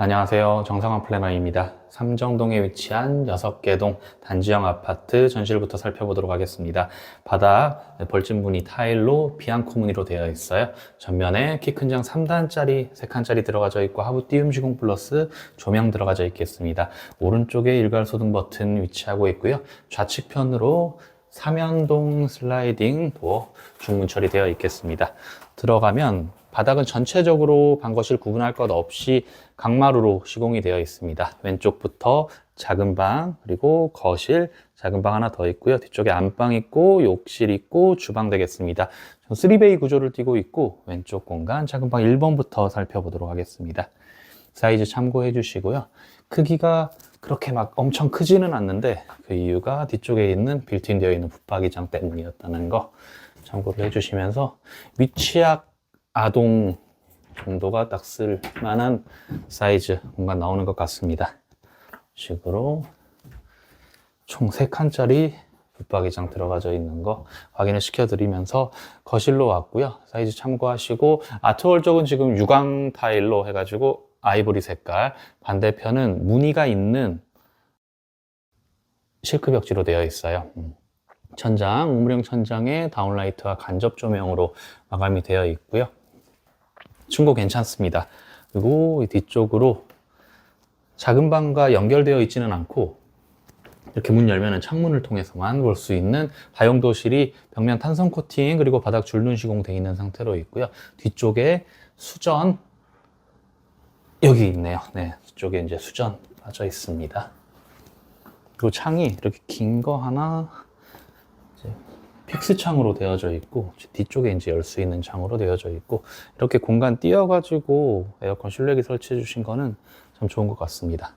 안녕하세요. 정상환 플래너입니다. 삼정동에 위치한 6개 동 단지형 아파트 전실부터 살펴보도록 하겠습니다. 바닥 벌집무늬 타일로 비앙코 무늬로 되어 있어요. 전면에 키 큰 장 3단짜리 3칸짜리 들어가져 있고 하부 띄움 시공 플러스 조명 들어가져 있겠습니다. 오른쪽에 일괄 소등 버튼 위치하고 있고요. 좌측편으로 삼연동 슬라이딩 도어 중문 처리되어 있겠습니다. 들어가면 바닥은 전체적으로 방거실 구분할 것 없이 강마루로 시공이 되어 있습니다. 왼쪽부터 작은 방, 그리고 거실, 작은 방 하나 더 있고요. 뒤쪽에 안방 있고, 욕실 있고, 주방 되겠습니다. 3베이 구조를 띠고 있고, 왼쪽 공간, 작은 방 1번부터 살펴보도록 하겠습니다. 사이즈 참고해 주시고요. 크기가 그렇게 막 엄청 크지는 않는데, 그 이유가 뒤쪽에 있는 빌트인 되어 있는 붙박이장 때문이었다는 거 참고를 해 주시면서, 위치약 아동 정도가 딱 쓸 만한 사이즈 공간 나오는 것 같습니다. 식으로 총 3칸짜리 붙박이장 들어가져 있는 거 확인을 시켜드리면서 거실로 왔고요. 사이즈 참고하시고 아트월 쪽은 지금 유광 타일로 해가지고 아이보리 색깔 반대편은 무늬가 있는 실크 벽지로 되어 있어요. 음. 천장, 우물형 천장에 다운라이트와 간접 조명으로 마감이 되어 있고요. 충고 괜찮습니다. 그리고 이 뒤쪽으로 작은 방과 연결되어 있지는 않고 이렇게 문 열면은 창문을 통해서만 볼 수 있는 다용도실이 벽면 탄성 코팅 그리고 바닥 줄눈 시공되어 있는 상태로 있고요. 뒤쪽에 수전 여기 있네요. 네, 뒤쪽에 이제 수전 빠져 있습니다. 그리고 창이 이렇게 긴 거 하나 픽스 창으로 되어져 있고 뒤쪽에 이제 열 수 있는 창으로 되어져 있고 이렇게 공간 띄어가지고 에어컨 실내기 설치해 주신 거는 참 좋은 것 같습니다.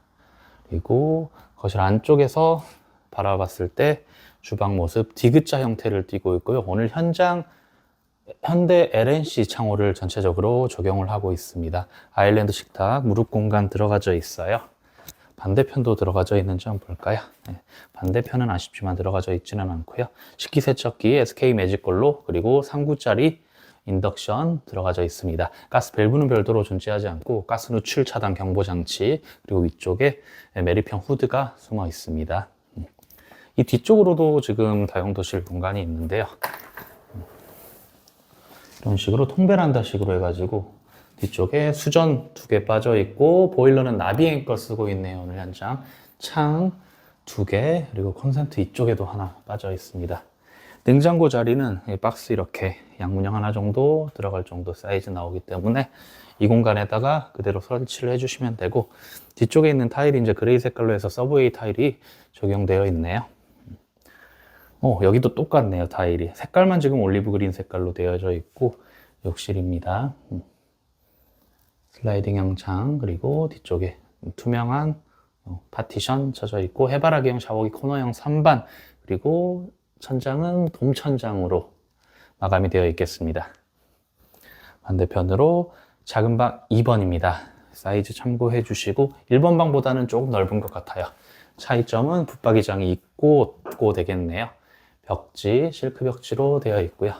그리고 거실 안쪽에서 바라봤을 때 주방 모습 디귿자 형태를 띠고 있고요. 오늘 현장 현대 LNC 창호를 전체적으로 적용을 하고 있습니다. 아일랜드 식탁 무릎 공간 들어가져 있어요. 반대편도 들어가져 있는지 한번 볼까요? 네, 반대편은 아쉽지만 들어가져 있지는 않고요. 식기세척기 SK 매직걸로 그리고 3구짜리 인덕션 들어가져 있습니다. 가스 밸브는 별도로 존재하지 않고 가스 누출 차단 경보 장치 그리고 위쪽에 메리평 후드가 숨어 있습니다. 음. 이 뒤쪽으로도 지금 다용도실 공간이 있는데요. 음. 이런 식으로 통베란다 식으로 해가지고 뒤쪽에 수전 두 개 빠져 있고 보일러는 나비행 거 쓰고 있네요 오늘 현장. 창 두 개 그리고 콘센트 이쪽에도 하나 빠져 있습니다. 냉장고 자리는 이 박스 이렇게 양문형 하나 정도 들어갈 정도 사이즈 나오기 때문에 이 공간에다가 그대로 설치를 해주시면 되고 뒤쪽에 있는 타일이 이제 그레이 색깔로 해서 서브웨이 타일이 적용되어 있네요. 어, 여기도 똑같네요 타일이. 색깔만 지금 올리브 그린 색깔로 되어져 있고 욕실입니다. 음. 슬라이딩 형 창 그리고 뒤쪽에 투명한 어, 파티션 쳐져 있고 해바라기형 샤워기 코너형 선반 그리고 천장은 돔천장으로 마감이 되어 있겠습니다. 반대편으로 작은 방 2번입니다. 사이즈 참고해 주시고 1번 방보다는 조금 넓은 것 같아요. 차이점은 붙박이장이 있고 없고 되겠네요. 벽지, 실크 벽지로 되어 있고요.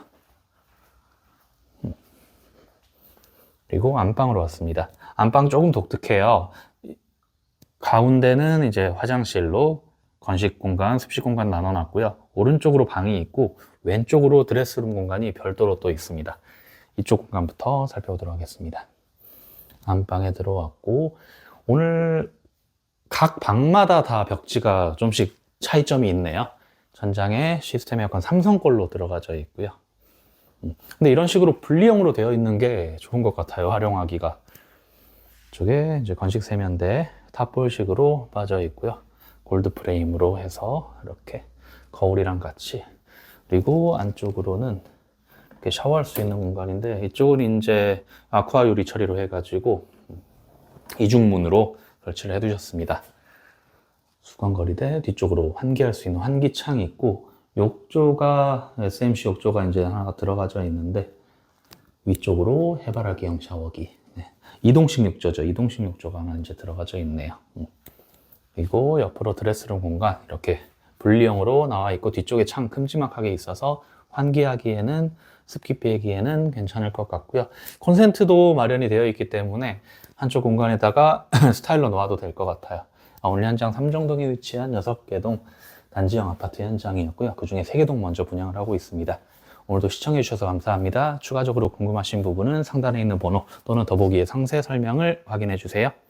그리고 안방으로 왔습니다. 안방 조금 독특해요. 가운데는 이제 화장실로 건식 공간, 습식 공간 나눠놨고요. 오른쪽으로 방이 있고 왼쪽으로 드레스룸 공간이 별도로 또 있습니다. 이쪽 공간부터 살펴보도록 하겠습니다. 안방에 들어왔고 오늘 각 방마다 다 벽지가 좀씩 차이점이 있네요. 전장에 시스템 에어컨 삼성 걸로 들어가져 있고요. 음. 근데 이런 식으로 분리형으로 되어 있는 게 좋은 것 같아요. 활용하기가. 이쪽에 이제 건식 세면대 탑볼식으로 빠져 있고요. 골드 프레임으로 해서 이렇게 거울이랑 같이 그리고 안쪽으로는 이렇게 샤워할 수 있는 공간인데 이쪽은 이제 아쿠아 유리 처리로 해가지고 이중문으로 설치를 해두셨습니다. 수건거리대 뒤쪽으로 환기할 수 있는 환기창이 있고 욕조가 SMC 욕조가 이제 하나 들어가져 있는데 위쪽으로 해바라기형 샤워기 네. 이동식 욕조죠 이동식 욕조가 하나 이제 들어가져 있네요 음. 그리고 옆으로 드레스룸 공간 이렇게 분리형으로 나와 있고 뒤쪽에 창 큼지막하게 있어서 환기하기에는 습기 빼기에는 괜찮을 것 같고요 콘센트도 마련이 되어 있기 때문에 한쪽 공간에다가 스타일러 놓아도 될 것 같아요. 아, 오늘 현장 3정동에 위치한 6개 동 단지형 아파트 현장이었고요. 그 중에 3개 동 먼저 분양을 하고 있습니다. 오늘도 시청해 주셔서 감사합니다. 추가적으로 궁금하신 부분은 상단에 있는 번호 또는 더보기의 상세 설명을 확인해 주세요.